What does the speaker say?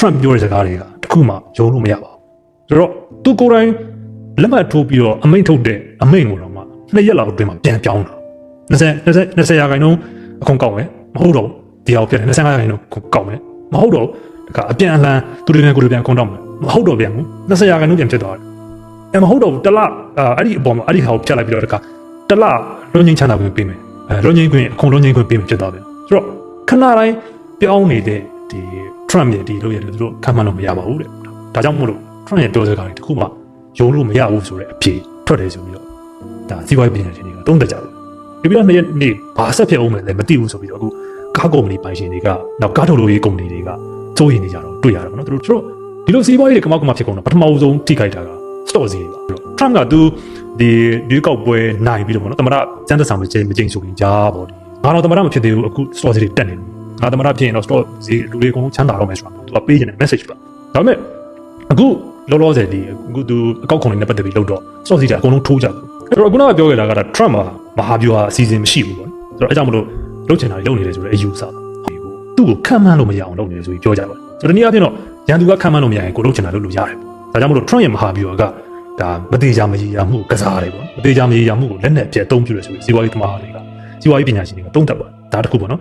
Trump ပြောတဲ့စကားတွေကတခုမှယုံလို့မရပါဘူးဆိုတော့သူကိုယ်တိုင်လက်မှတ်ထိုးပြီးတော့အမိန့်ထုတ်တဲ့အမိန့်ကိုတော့မှနှစ်ရက်လောက်အတွင်းမှာပြန်ပြောင်းတာ20 20 20ရာခိုင်နှုန်းအခွန်ကောက်မယ်မဟုတ်တော့ဒီအောင်ပြတယ်25ရာခိုင်နှုန်းကောက်မယ်မဟုတ်တော့ဒါကအပြန်အလှန်သူတွေနဲ့ကိုယ်တွေပြန်အခွန်တောက်မယ်မဟုတ်တော့ပြန်ဘူး20ရာခိုင်နှုန်းပြန်ဖြစ်သွားတယ်အဲမဟုတ်တော့ဘူးတစ်လအဲ့ဒီအပေါ်မှာအဲ့ဒီဟာကိုဖြတ်လိုက်ပြီးတော့တခါတစ်လလွန်ငင်းချမ်းသာခွင့်ပေးမယ်အဲလွန်ငင်းခွင့်အခွန်လွန်ငင်းခွင့်ပေးမယ်ဖြစ်သွားတယ်ဆိုတော့ခဏတိုင်းပြောင်းနေတဲ့ဒီ Trump ရဲ့ဒီလိုရတယ်သူတို့ခံမှန်းလို့မရပါဘူးတဲ့ဒါကြောင့်မို့လို့ Trump ရဲ့ပြောစကားတွေတခုမှယုံလို့မရဘူးဆိုတဲ့အဖြေထွက်တယ်ဆိုပြီးတော့ဒါစီးပွားရေးပညာရှင်တွေကတုံးသက်ကြတယ်ဒီပြီးတော့နေ့နေ့ဘာဆက်ဖြစ်အောင်မလဲမသိဘူးဆိုပြီးတော့အခုကားကုမ္ပဏီပိုင်ရှင်တွေကနောက်ကားထုတ်လို့ရေးကုမ္ပဏီတွေကစိုးရိမ်နေကြတော့တွေ့ရတယ်ပေါ့နော်သူတို့သူတို့ဒီလိုစီးပွားရေးတွေကမောက်ကမဖြစ်ကုန်တော့ပထမဆုံးထိခိုက်တာက stock ဈေးတွေပါ Trump ကသူဒီဒီကောက်ပွဲနိုင်ပြီးတော့ပေါ့နော်တမရစမ်းသက်ဆောင်မကျင်းမကျင်းဆိုရင်ကြားပေါ့ဒီငါတော့တမရမဖြစ်သေးဘူးအခု stock ဈေးတွေတက်နေတယ် ငါတမရဖြစ်ရင်တော့ stock ဈေးလူတွေအကုန်လုံးချမ်းသာတော့မယ်ဆိုတာသူကပေးနေတဲ့ message ပါဒါပေမဲ့အခုလောလောဆယ်ဒီအခုသူအကောက်ခုံတွေနဲ့ပတ်သက်ပြီးလောက်တော့ stock ဈေးတွေအကုန်လုံးထိုးကြတယ်အဲ့တော့ခုနကပြောခဲ့တာက Trump မှာမဟာဗျူဟာအစီအစဉ်မရှိဘူးပေါ့ဆိုတော့အဲကြောင့်မလို့လုပ်ချင်တာတွေလုပ်နေတယ်ဆိုတော့အယူဆသူ့ကိုခံမှန်းလို့မရအောင်လုပ်နေတယ်ဆိုပြီးပြောကြပါဆိုတော့ဒီနေ့အဖြစ်တော့ရန်သူကခံမှန်းလို့မရရင်ကိုလုပ်ချင်တာလုပ်လို့ရတယ်ဒါကြောင့်မလို့ Trump ရဲ့မဟာဗျူဟာကဒါမသေးကြမရည်ရမှုကစားတယ်ပေါ့မသေးကြမရည်ရမှုကိုလက်နဲ့ပြတ်အသုံးပြုရဆိုပြီးဇီဝရေးသမားတွေကဇီဝရေးပညာရှင်တွေကတုံးတက်ပါတယ်ဒါတခုပေါ့နော်